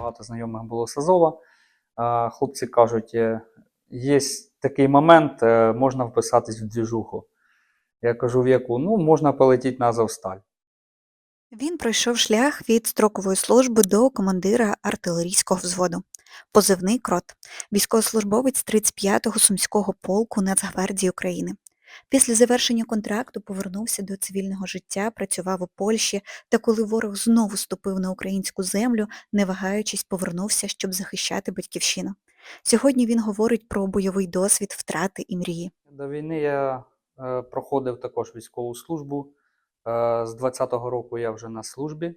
багато знайомих було з Азова. Хлопці кажуть, е, є такий момент, е, можна вписатись в двіжуху. Я кажу, в яку? Ну, можна полетіти на Азовсталь. Він пройшов шлях від строкової служби до командира артилерійського взводу. Позивний крот, військовослужбовець 35-го сумського полку Нацгвардії України. Після завершення контракту повернувся до цивільного життя, працював у Польщі, та коли ворог знову ступив на українську землю, не вагаючись, повернувся, щоб захищати батьківщину. Сьогодні він говорить про бойовий досвід, втрати і мрії. До війни я е, проходив також військову службу. Е, з 20-го року я вже на службі. Е,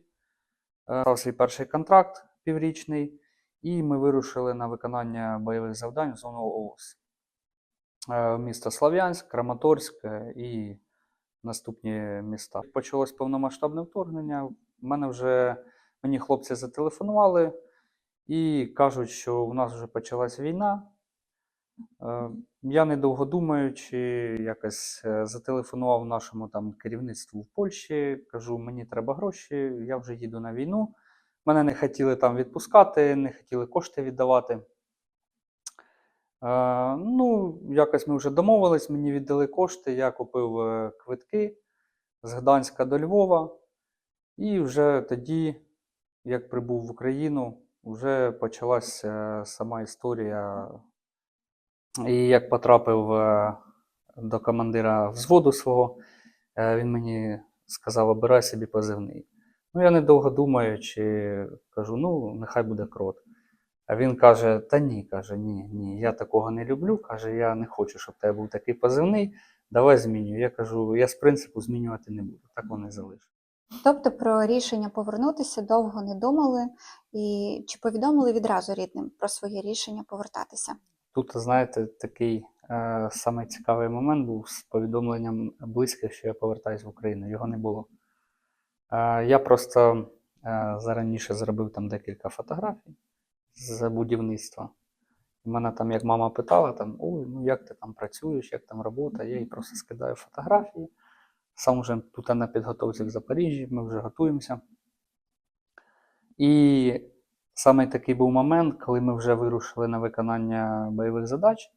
Став свій перший контракт піврічний, і ми вирушили на виконання бойових завдань в зону ООС. Е, Місто Слов'янськ, Краматорськ е, і наступні міста. Почалось повномасштабне вторгнення. Мене вже мені хлопці зателефонували і кажуть, що у нас вже почалась війна. Е, Я недовго думаючи, якось зателефонував нашому там керівництву в Польщі. Кажу, мені треба гроші, я вже їду на війну. Мене не хотіли там відпускати, не хотіли кошти віддавати. Е, ну, якось ми вже домовились, мені віддали кошти, я купив е, квитки з Гданська до Львова. І вже тоді, як прибув в Україну, вже почалася сама історія і як потрапив е, до командира взводу свого, е, він мені сказав: обирай собі позивний. Ну, я недовго думаючи, кажу, ну, нехай буде крот. А він каже: Та ні, каже, ні, ні, я такого не люблю. Каже, я не хочу, щоб тебе був такий позивний. Давай змінюй. Я кажу, я з принципу змінювати не буду. Так вони залишать. Тобто про рішення повернутися довго не думали, і чи повідомили відразу рідним про своє рішення повертатися? Тут, знаєте, такий е, самий цікавий момент був з повідомленням близьких, що я повертаюсь в Україну. Його не було. Е, я просто е, зараніше зробив там декілька фотографій з будівництва. Мене там, як мама питала, там, ой, ну як ти там працюєш, як там робота, я їй просто скидаю фотографії. Сам вже тут на підготовці в Запоріжжі, ми вже готуємося. І саме такий був момент, коли ми вже вирушили на виконання бойових задач.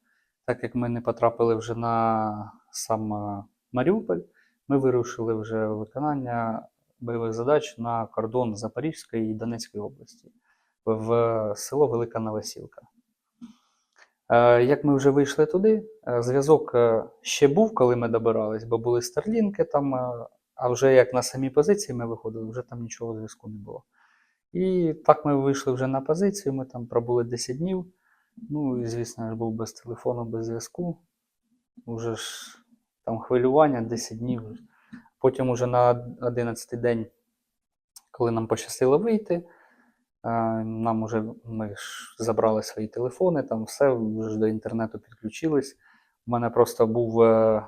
Так як ми не потрапили вже на сам е, Маріуполь, ми вирушили вже виконання бойових задач на кордон Запорізької і Донецької області в село Велика Новосілка. Е, Як ми вже вийшли туди, е, зв'язок е, ще був, коли ми добирались, бо були старлінки там, а вже як на самій позиції ми виходили, вже там нічого зв'язку не було. І так ми вийшли вже на позицію, ми там пробули 10 днів. Ну, і, звісно, я був без телефону, без зв'язку. Уже ж там хвилювання 10 днів. Потім уже на 11 день, коли нам пощастило вийти, нам уже ми ж забрали свої телефони, там все, вже до інтернету підключились. У мене просто був е,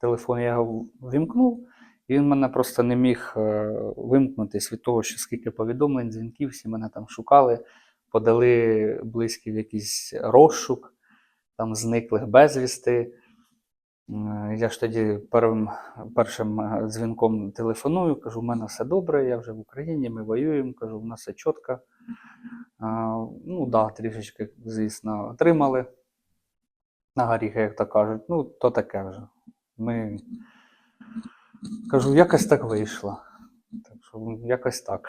телефон, я його вімкнув, і він мене просто не міг е, вимкнутись від того, що скільки повідомлень, дзвінків, всі мене там шукали, подали близькі в якийсь розшук, там зниклих безвісти. Я ж тоді першим е, дзвінком телефоную, кажу, у мене все добре, я вже в Україні, ми воюємо, кажу, у нас все чітко. Ну, да, трішечки, звісно, отримали на горіхи, як то кажуть. Ну, то таке вже. Ми кажу, якось так вийшло. Так що якось так.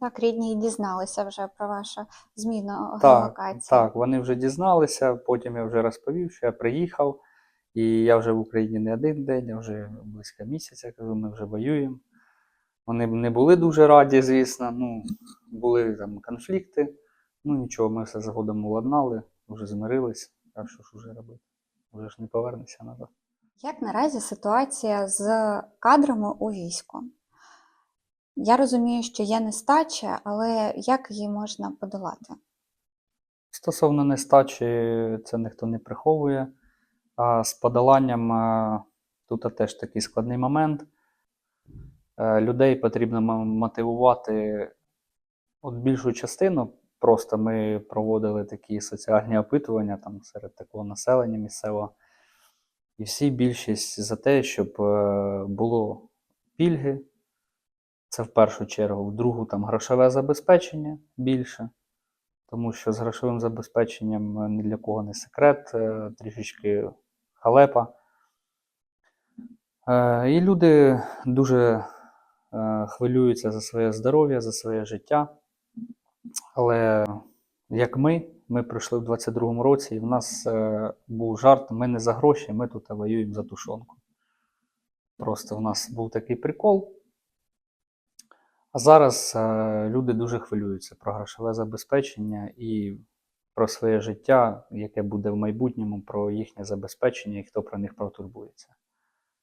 Так, рідні дізналися вже про вашу зміну Так, геолокації. так, вони вже дізналися, потім я вже розповів, що я приїхав, і я вже в Україні не один день, а вже близько місяця, кажу, ми вже воюємо. Вони не були дуже раді, звісно. Ну, були там конфлікти. Ну нічого, ми все згодом уладнали, вже змирились. А що ж уже робити? Вже ж не повернешся назад. Як наразі ситуація з кадрами у війську? Я розумію, що є нестача, але як її можна подолати? Стосовно нестачі, це ніхто не приховує. А з подоланням е, тут теж такий складний момент. Е, Людей потрібно мотивувати. От більшу частину просто ми проводили такі соціальні опитування там, серед такого населення місцевого. І всі більшість за те, щоб е, було пільги. Це в першу чергу, в другу там грошове забезпечення більше. тому що з грошовим забезпеченням ні для кого не секрет, трішечки халепа. Е, І люди дуже е, хвилюються за своє здоров'я, за своє життя. Але як ми, ми прийшли в 22-му році, і в нас е, був жарт: ми не за гроші, ми тут воюємо за тушонку. Просто в нас був такий прикол. А зараз люди дуже хвилюються про грошове забезпечення і про своє життя, яке буде в майбутньому, про їхнє забезпечення і хто про них протурбується.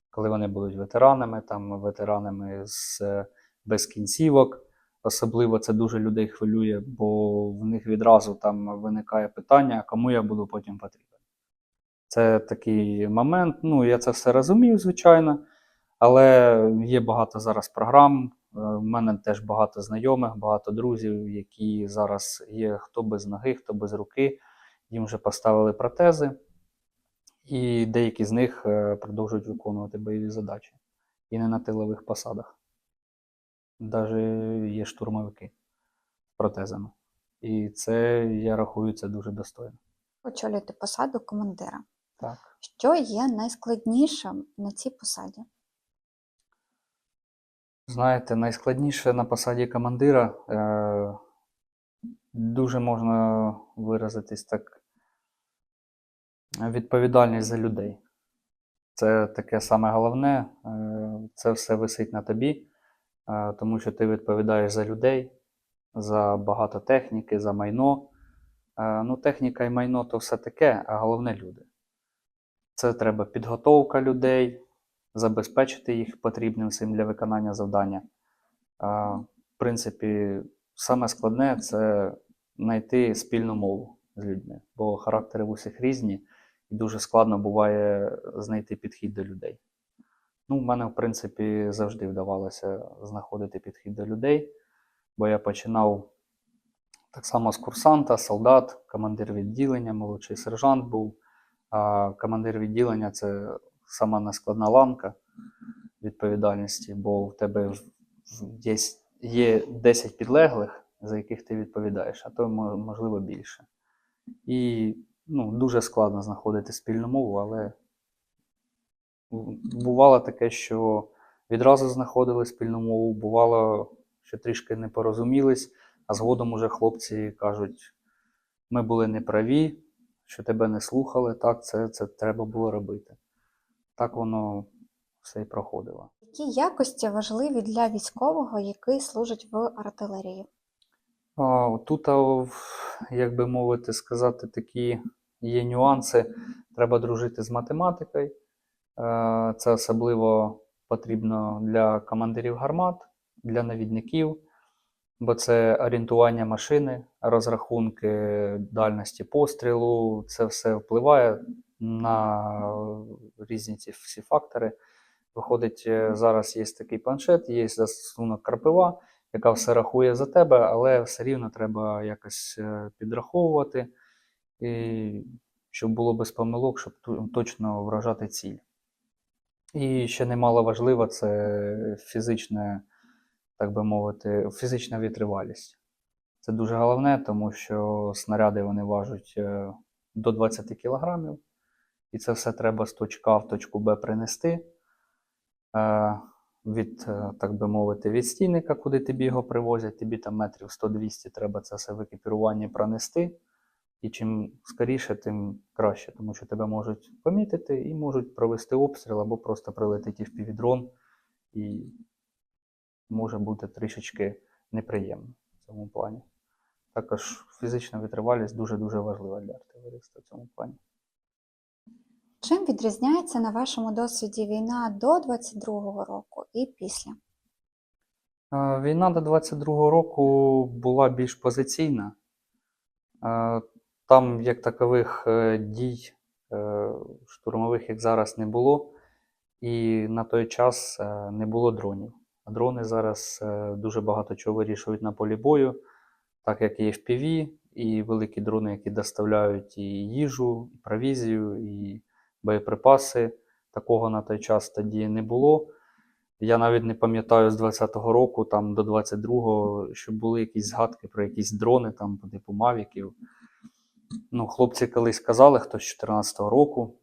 Коли вони будуть ветеранами, там ветеранами з, е, без кінцівок. Особливо це дуже людей хвилює, бо в них відразу там виникає питання, кому я буду потім потрібен. Це такий момент. Ну, я це все розумію, звичайно, але є багато зараз програм. Е, В мене теж багато знайомих, багато друзів, які зараз є хто без ноги, хто без руки. Їм вже поставили протези, і деякі з них е, продовжують виконувати бойові задачі і не на тилових посадах. Навіть є штурмовики з протезами. І це, я рахую, це дуже достойно. Очолюєте посаду командира. Так. Що є найскладнішим на цій посаді? Знаєте, найскладніше на посаді командира е, дуже можна виразитись так. Відповідальність за людей. Це таке саме головне. е, Це все висить на тобі, е, тому що ти відповідаєш за людей, за багато техніки, за майно. Е, Ну, техніка і майно то все таке, а головне люди. Це треба підготовка людей, забезпечити їх потрібним всім для виконання завдання. А, в принципі, саме складне це знайти спільну мову з людьми, бо характери в усіх різні, і дуже складно буває знайти підхід до людей. Ну, в мене, в принципі, завжди вдавалося знаходити підхід до людей, бо я починав так само з курсанта, солдат, командир відділення, молодший сержант був. А командир відділення це сама нескладна ланка відповідальності, бо в тебе десь є 10 підлеглих, за яких ти відповідаєш, а то можливо більше. І ну, дуже складно знаходити спільну мову, але бувало таке, що відразу знаходили спільну мову, бувало, що трішки не порозумілись, а згодом уже хлопці кажуть: ми були неправі, що тебе не слухали, так, це, це треба було робити. Так воно все і проходило. Які якості важливі для військового, який служить в артилерії? А, Тут, як би мовити, сказати, такі є нюанси. Треба дружити з математикою. Це особливо потрібно для командирів гармат, для навідників, бо це орієнтування машини, розрахунки дальності пострілу. Це все впливає на різні ці всі фактори. Виходить, е, зараз є такий планшет, є застосунок крапива, яка все рахує за тебе, але все рівно треба якось е, підраховувати, і щоб було без помилок, щоб точно вражати ціль. І ще немало важливо, це фізичне, так би мовити, фізична витривалість. Це дуже головне, тому що снаряди вони важать е, до 20 кг, і це все треба з точки А в точку Б принести. Е, Від, е, так би мовити, від стійника, куди тобі його привозять, тобі там метрів 100-200 треба це все в екіпіруванні пронести. І чим скоріше, тим краще, тому що тебе можуть помітити і можуть провести обстріл або просто прилетіти в півдрон, і може бути трішечки неприємно в цьому плані. Також фізична витривалість дуже-дуже важлива для артилериста в цьому плані. Чим відрізняється на вашому досвіді війна до 22-го року і після? Е, Війна до 22-го року була більш позиційна. Е, Там як такових е, дій штурмових, як зараз, не було. І на той час не було дронів. Дрони зараз дуже багато чого вирішують на полі бою, так як і FPV, і великі дрони, які доставляють і їжу, і провізію, і боєприпаси. Такого на той час тоді не було. Я навіть не пам'ятаю з 20-го року там, до 22-го, щоб були якісь згадки про якісь дрони там, по типу Мавіків. Ну, хлопці колись казали, хтось з 14-го року,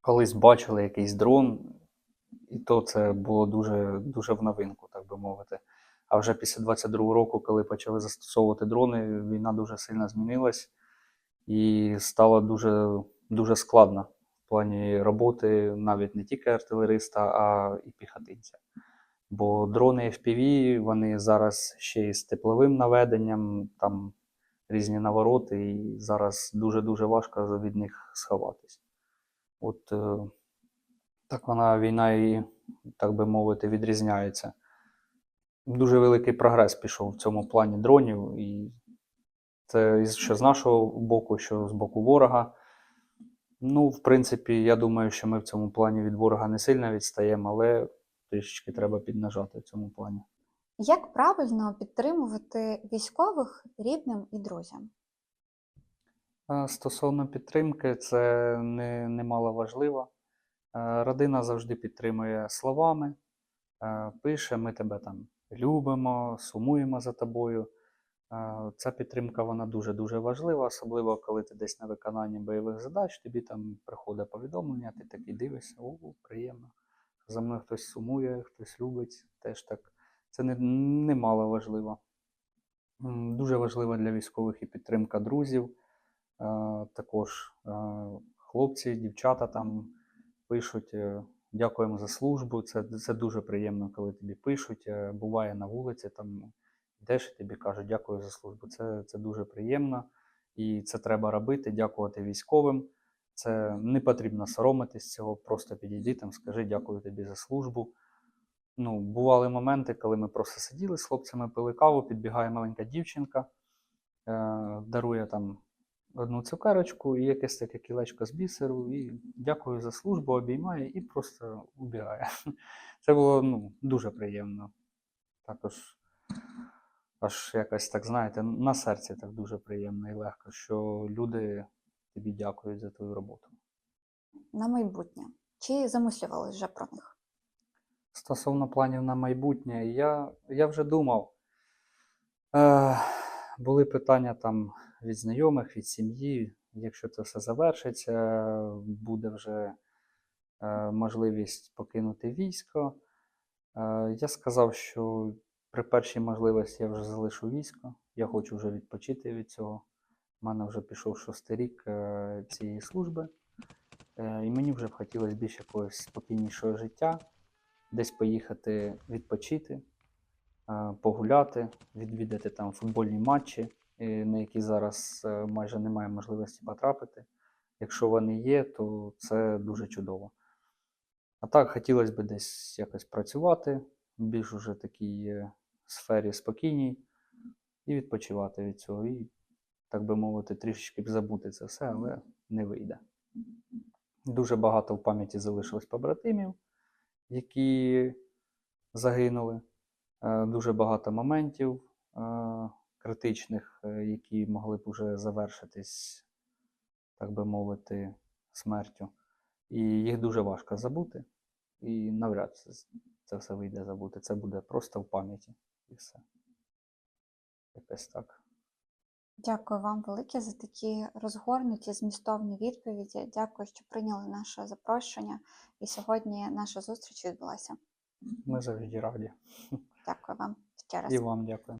колись бачили якийсь дрон, і то це було дуже, дуже в новинку, так би мовити. А вже після 22-го року, коли почали застосовувати дрони, війна дуже сильно змінилась і стало дуже, дуже складно в плані роботи навіть не тільки артилериста, а і піхотинця. Бо дрони FPV, вони зараз ще й з тепловим наведенням, там різні навороти, і зараз дуже-дуже важко від них сховатись. От е, так вона війна і, так би мовити, відрізняється. Дуже великий прогрес пішов в цьому плані дронів, і це що з нашого боку, що з боку ворога. Ну, в принципі, я думаю, що ми в цьому плані від ворога не сильно відстаємо, але трішечки треба піднажати в цьому плані. Як правильно підтримувати військових рідним і друзям? Стосовно підтримки, це не, немало важливо. Родина завжди підтримує словами, пише: ми тебе там любимо, сумуємо за тобою. Ця підтримка вона дуже-дуже важлива, особливо коли ти десь на виконанні бойових задач, тобі там приходить повідомлення, ти такий дивишся, о, приємно. За мною хтось сумує, хтось любить, теж так. Це не, немало важливо. Дуже важлива для військових і підтримка друзів. Також хлопці, дівчата там пишуть, е, дякуємо за службу. Це, це дуже приємно, коли тобі пишуть. Е, Буває на вулиці, там йдеш і тобі кажуть дякую за службу. Це, це дуже приємно і це треба робити, дякувати військовим. Це не потрібно соромитись цього, просто підійди там, скажи дякую тобі за службу. Ну, бували моменти, коли ми просто сиділи з хлопцями, пили каву, підбігає маленька дівчинка, е, дарує там одну цукерочку і якесь таке кілечко з бісеру, і дякую за службу, обіймає і просто убігає. Це було ну, дуже приємно. Також аж якось так, знаєте, на серці так дуже приємно і легко, що люди тобі дякують за твою роботу. На майбутнє. Чи замислювали вже про них? Стосовно планів на майбутнє, я, я вже думав. Е, були питання там від знайомих, від сім'ї. Якщо це все завершиться, буде вже е, можливість покинути військо. Е, я сказав, що при першій можливості я вже залишу військо. Я хочу вже відпочити від цього. У мене вже пішов шостий рік е, цієї служби. Е, і мені вже б хотілося більш якогось спокійнішого життя десь поїхати відпочити, е, погуляти, відвідати там футбольні матчі, на які зараз майже немає можливості потрапити. Якщо вони є, то це дуже чудово. А так, хотілося б десь якось працювати, більш уже такій е, сфері спокійній, і відпочивати від цього. І, так би мовити, трішечки б забути це все, але не вийде. Дуже багато в пам'яті залишилось побратимів які загинули. Е, Дуже багато моментів е, критичних, е, які могли б уже завершитись, так би мовити, смертю. І їх дуже важко забути. І навряд це, це все вийде забути. Це буде просто в пам'яті і все. Якось так. Дякую вам велике за такі розгорнуті, змістовні відповіді. Дякую, що прийняли наше запрошення. І сьогодні наша зустріч відбулася. Ми завжди раді. Дякую вам ще раз. І вам дякую.